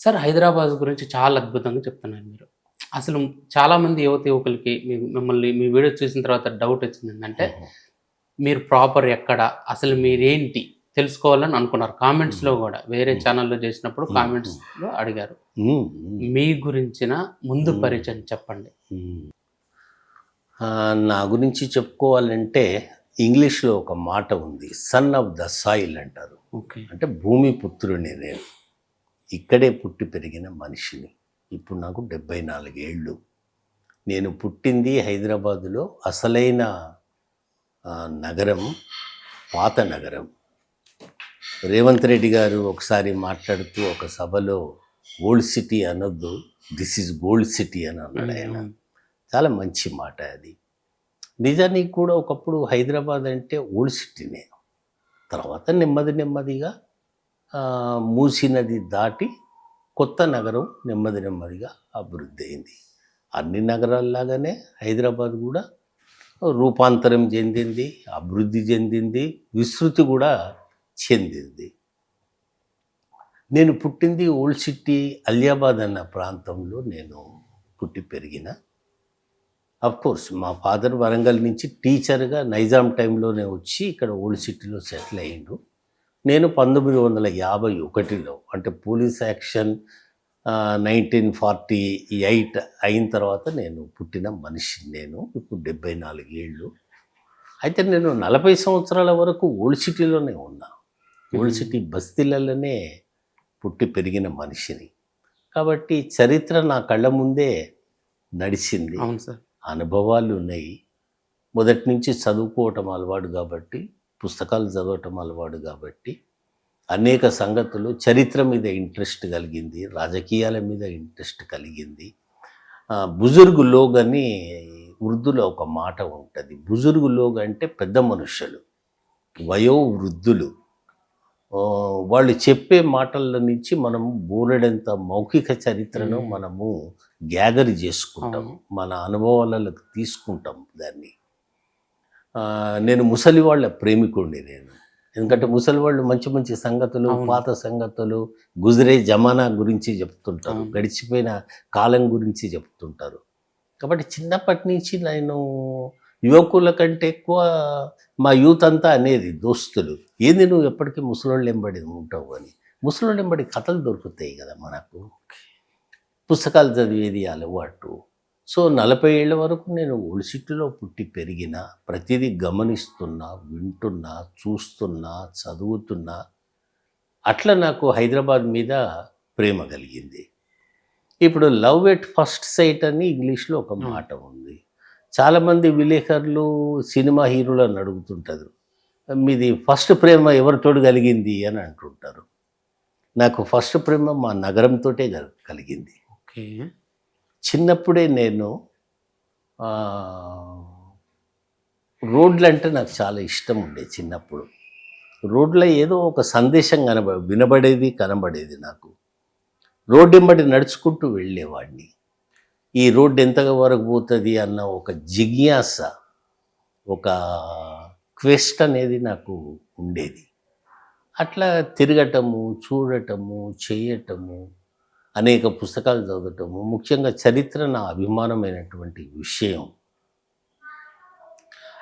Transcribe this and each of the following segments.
Sir Hyderabad గురించి చాలా అద్భుతంగా చెప్తున్నారు మీరు. అసలు చాలా మంది యువత యువకులకి మీ- మిమ్మల్ని మీ వీడియో చూసిన తర్వాత డౌట్ వచ్చింది ఏంటంటే మీరు ప్రాపర్ ఎక్కడ అసలు మీరేంటి తెలుసుకోవాలని అనుకున్నారు. కామెంట్స్లో కూడా వేరే ఛానల్లో చేసినప్పుడు కామెంట్స్లో అడిగారు. మీ గురించిన ముందు పరిచయం చెప్పండి. నా గురించి చెప్పుకోవాలంటే ఇంగ్లీష్లో ఒక మాట ఉంది సన్ ఆఫ్ ద సాయిల్ అంటారు. ఓకే. అంటే భూమి పుత్రుని నేను ఇక్కడే పుట్టి పెరిగిన మనిషిని. ఇప్పుడు నాకు డెబ్బై నాలుగేళ్ళు. నేను పుట్టింది హైదరాబాదులో అసలైన నగరం పాత నగరం. రేవంత్ రెడ్డి గారు ఒకసారి మాట్లాడుతూ ఒక సభలో ఓల్డ్ సిటీ అనొద్దు దిస్ ఈజ్ గోల్డ్ సిటీ అని అన్నాడు ఆయన. చాలా మంచి మాట అది. నిజానికి కూడా ఒకప్పుడు హైదరాబాద్ అంటే ఓల్డ్ సిటీనే. తర్వాత నెమ్మది నెమ్మదిగా మూసీ నది దాటి కొత్త నగరం నెమ్మది నెమ్మదిగా అభివృద్ధి అయింది. అన్ని నగరాల్లాగానే హైదరాబాద్ కూడా రూపాంతరం చెందింది అభివృద్ధి చెందింది విస్తృతి కూడా చెందింది. నేను పుట్టింది ఓల్డ్ సిటీ అలియాబాద్ అన్న ప్రాంతంలో నేను పుట్టి పెరిగిన. కోర్స్ మా ఫాదర్ వరంగల్ నుంచి టీచర్గా నైజాం టైంలోనే వచ్చి ఇక్కడ ఓల్డ్ సిటీలో సెటిల్ అయ్యిండు. నేను పంతొమ్మిది వందల యాభై ఒకటిలో అంటే police action nineteen forty eight అయిన తర్వాత నేను పుట్టిన మనిషిని నేను ఇప్పుడు డెబ్బై నాలుగు ఏళ్ళు. అయితే నేను నలభై సంవత్సరాల వరకు ఓల్డ్ సిటీలోనే ఉన్నా. ఓల్డ్ సిటీ బస్తీలలోనే పుట్టి పెరిగిన మనిషిని. కాబట్టి చరిత్ర నా కళ్ళ ముందే నడిచింది. అవును సార్. అనుభవాలు ఉన్నాయి. మొదటి నుంచి చదువుకోవటం అలవాటు కాబట్టి పుస్తకాలు చదవటం అలవాటు కాబట్టి అనేక సంగతులు చరిత్ర మీద ఇంట్రెస్ట్ కలిగింది రాజకీయాల మీద ఇంట్రెస్ట్ కలిగింది. బుజుర్గు లోగ్ అని ఉర్దూలో ఒక మాట ఉంటుంది. బుజుర్గు లోగ్ అంటే పెద్ద మనుషులు వయో వృద్ధులు వాళ్ళు చెప్పే మాటల నుంచి మనము బోలెడంత మౌఖిక చరిత్రను. మనము గ్యాదర్ చేసుకుంటాం. మన అనుభవాలకు తీసుకుంటాం దాన్ని. నేను ముసలి వాళ్ళ ప్రేమికుడిని నేను. ఎందుకంటే ముసలి వాళ్ళు మంచి మంచి సంగతులు. పాత సంగతులు గుజరే జమానా గురించి చెప్తుంటారు. గడిచిపోయిన కాలం గురించి చెప్తుంటారు. కాబట్టి చిన్నప్పటి నుంచి నేను యువకుల కంటే ఎక్కువ మా యూత్ అంతా అనేది దోస్తులు. ఏంది నువ్వు ఎప్పటికీ ముసలోళ్ళు ఎంబడి ఉంటావు అని. ముసలోళ్ళు ఎంబడి కథలు దొరుకుతాయి కదా మనకు. పుస్తకాలు చదివేది అలవాటు. సో నలభై ఏళ్ళ వరకు నేను ఒడిసిట్టులో పుట్టి పెరిగిన ప్రతిదీ గమనిస్తున్నా వింటున్నా చూస్తున్నా చదువుతున్నా అట్లా నాకు హైదరాబాద్ మీద ప్రేమ కలిగింది. ఇప్పుడు లవ్ ఎట్ ఫస్ట్ సైట్ అని ఇంగ్లీష్లో ఒక మాట ఉంది. చాలామంది విలేకరులు సినిమా హీరోలను అడుగుతుంటారు మీది ఫస్ట్ ప్రేమ ఎవరితోడు కలిగింది? అని అంటుంటారు. నాకు ఫస్ట్ ప్రేమ మా నగరంతో కలిగింది. ఓకే. చిన్నప్పుడే నేను రోడ్లు అంటే నాకు చాలా ఇష్టం ఉండే చిన్నప్పుడు. రోడ్లో ఏదో ఒక సందేశం కనబ వినబడేది కనబడేది నాకు. రోడ్డు వెంబడి నడుచుకుంటూ వెళ్ళేవాడిని. ఈ రోడ్డు ఎంతగా వరకు పోతుంది అన్న ఒక జిజ్ఞాస ఒక క్వెస్ట్ అనేది నాకు ఉండేది. అట్లా తిరగటము చూడటము చేయటము అనేక పుస్తకాలు చదవటము ముఖ్యంగా చరిత్ర నా అభిమానమైనటువంటి విషయం.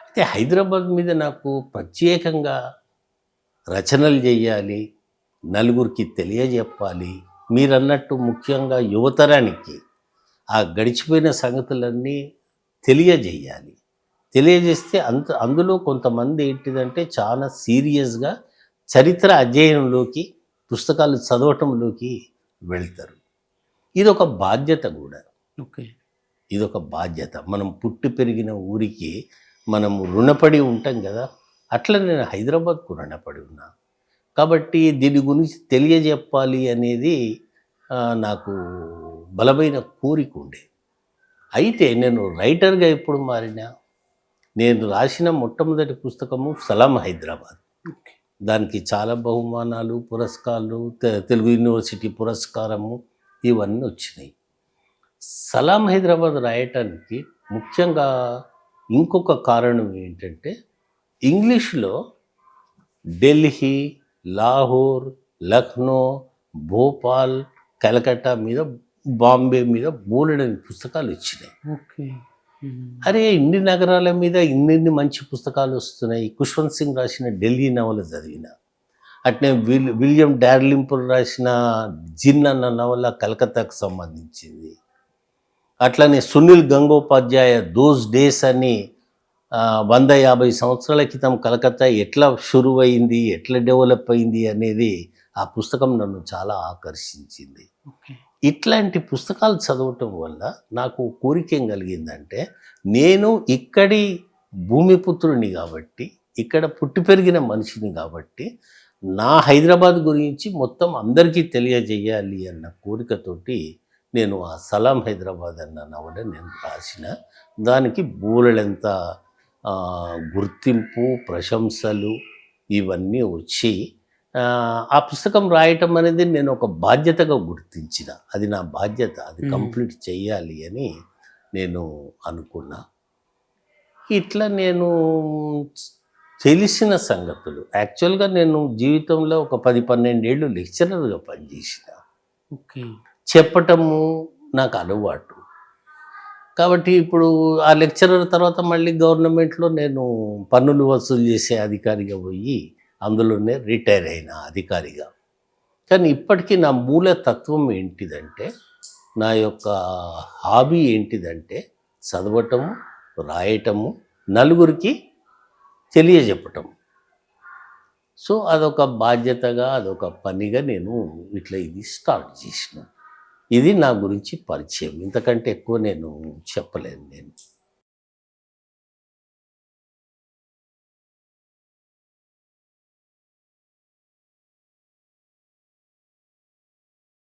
అయితే హైదరాబాద్ మీద నాకు ప్రత్యేకంగా రచనలు చేయాలి నలుగురికి తెలియజెప్పాలి మీరన్నట్టు ముఖ్యంగా యువతరానికి ఆ గడిచిపోయిన సంగతులన్నీ తెలియజేయాలి తెలియజేస్తే అంత అందులో కొంతమంది ఏంటిదంటే చాలా సీరియస్గా చరిత్ర అధ్యయనంలోకి పుస్తకాలు చదవటంలోకి వెళ్తారు. ఇది ఒక బాధ్యత కూడా. ఓకే. ఇది ఒక బాధ్యత. మనం పుట్టి పెరిగిన ఊరికి మనం రుణపడి ఉంటాం కదా. అట్లా నేను హైదరాబాద్కు రుణపడి ఉన్నా. కాబట్టి దీని గురించి తెలియజెప్పాలి అనేది నాకు బలమైన కోరిక ఉండే. అయితే నేను రైటర్గా ఎప్పుడు మారినా నేను రాసిన మొట్టమొదటి పుస్తకము సలాం హైదరాబాద్. దానికి చాలా బహుమానాలు పురస్కారాలు తెలుగు యూనివర్సిటీ పురస్కారము ఇవన్నీ వచ్చినాయి. సలాం హైదరాబాద్ రాయటానికి ముఖ్యంగా ఇంకొక కారణం ఏంటంటే ఇంగ్లీష్లో ఢిల్లీ లాహోర్ లక్నో భోపాల్ కలకత్తా మీద బాంబే మీద బోలెడని పుస్తకాలు వచ్చినాయి ఓకే. అరే ఇన్ని నగరాల మీద ఇన్నిన్ని మంచి పుస్తకాలు వస్తున్నాయి. కుష్వంత్ సింగ్ రాసిన ఢిల్లీ నవల చదివిన. అట్నే విల్ విలియం డార్లింపుల్ రాసిన జిన్ అన్న నవల కలకత్తాకు సంబంధించింది. అట్లనే సునీల్ గంగోపాధ్యాయ దోస్ డేస్ అని వంద యాభై సంవత్సరాల క్రితం కలకత్తా ఎట్లా షురువైంది ఎట్లా డెవలప్ అయింది అనేది ఆ పుస్తకం నన్ను చాలా ఆకర్షించింది. ఇట్లాంటి పుస్తకాలు చదవటం వల్ల నాకు కోరిక ఏం కలిగిందంటే నేను ఇక్కడి భూమిపుత్రుని కాబట్టి ఇక్కడ పుట్టి పెరిగిన మనిషిని కాబట్టి నా హైదరాబాద్ గురించి మొత్తం అందరికీ తెలియజేయాలి అన్న కోరికతోటి నేను ఆ సలాం హైదరాబాద్ అన్న నవల నేను రాసిన. దానికి బూరెలంత గుర్తింపు ప్రశంసలు ఇవన్నీ వచ్చి ఆ, పుస్తకం రాయటం అనేది నేను ఒక బాధ్యతగా గుర్తించిన. అది నా బాధ్యత అది. కంప్లీట్ చేయాలి అని నేను అనుకున్నా. ఇట్లా నేను తెలిసిన సంగతులు. యాక్చువల్గా నేను జీవితంలో ఒక పది పన్నెండేళ్ళు లెక్చరర్గా పనిచేసిన. ఓకే. చెప్పటము నాకు అలవాటు. కాబట్టి ఇప్పుడు ఆ లెక్చరర్ తర్వాత మళ్ళీ గవర్నమెంట్లో నేను పన్నులు వసూలు చేసే అధికారిగా పోయి అందులోనే రిటైర్ అయిన అధికారిగా. కానీ ఇప్పటికీ నా మూల తత్వం ఏంటిదంటే నా యొక్క హాబీ ఏంటిదంటే చదవటము రాయటము నలుగురికి తెలియజెప్పటం. సో అదొక బాధ్యతగా అదొక పనిగా నేను ఇట్లా ఇది స్టార్ట్ చేసిన. ఇది నా గురించి పరిచయం. ఇంతకంటే ఎక్కువ నేను చెప్పలేను నేను.